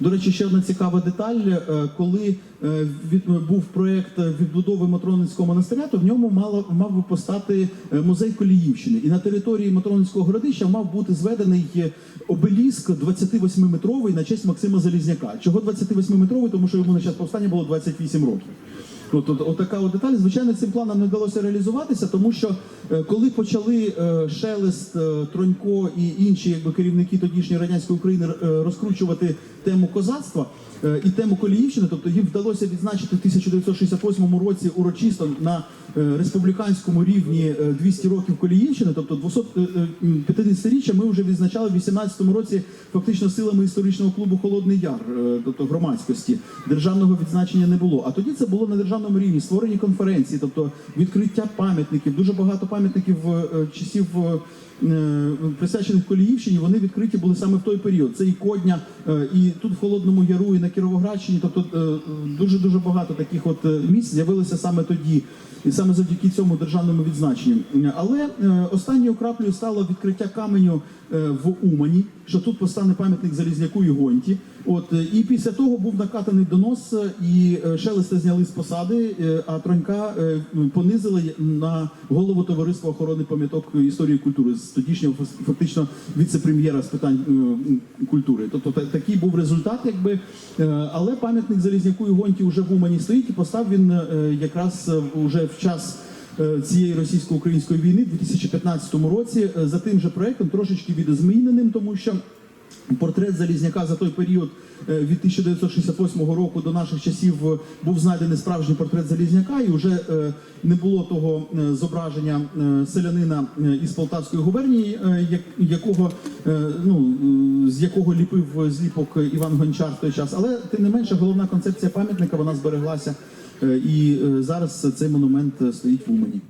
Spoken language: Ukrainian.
До речі, ще одна цікава деталь. е, Коли е, від, був проект відбудови Матроницького монастиря, то в ньому мало мав би постати е, музей Коліївщини. І на території Матроницького городища мав бути зведений е, обеліск 28-метровий на честь Максима Залізняка. Чого 28-метровий? Тому що йому на час повстання було 28 років. От, от, от така от деталь. Звичайно, цим планом не вдалося реалізуватися, тому що е, коли почали е, Шелест, е, Тронько і інші якби, керівники тодішньої радянської України е, розкручувати тему козацтва е, і тему Коліївщини, тобто їм вдалося відзначити в 1968 році урочисто на е, республіканському рівні е, 200 років Коліївщини, тобто 250-річчя ми вже відзначали в 18 році фактично силами історичного клубу Холодний Яр, е, тобто громадськості. Державного відзначення не було. А тоді це було на державному рівні, створені конференції, тобто відкриття пам'ятників. Дуже багато пам'ятників е, часів. Е, Присвячених Коліївщині, вони відкриті були саме в той період. Це і Кодня, е, і тут в Холодному Яру, і на Кіровоградщині. Тобто дуже дуже багато таких от е, місць з'явилося саме тоді, і саме завдяки цьому державному відзначенню. Але останньою краплею стало відкриття каменю в Умані, що тут постане пам'ятник Залізняку і Гонті. От і після того був накатаний донос, і Шелеста зняли з посади, а Тронька понизили на голову товариства охорони пам'яток історії і культури тодішнього фактично віце-прем'єра з питань е, культури. Тобто та- такий був результат, якби Е, але пам'ятник Залізняку і Гонті вже в Умані стоїть і постав він е, якраз уже в час. Цієї російсько-української війни в 2015 році за тим же проектом трошечки відозміненим, тому що Портрет Залізняка за той період е, від 1968 року до наших часів е, був знайдений справжній портрет Залізняка, і вже е, не було того зображення селянина із Полтавської губернії, якого ну з якого ліпив зліпок Іван Гончар в той час. Але тим не менше, головна концепція пам'ятника вона збереглася, і зараз цей монумент стоїть в Умані.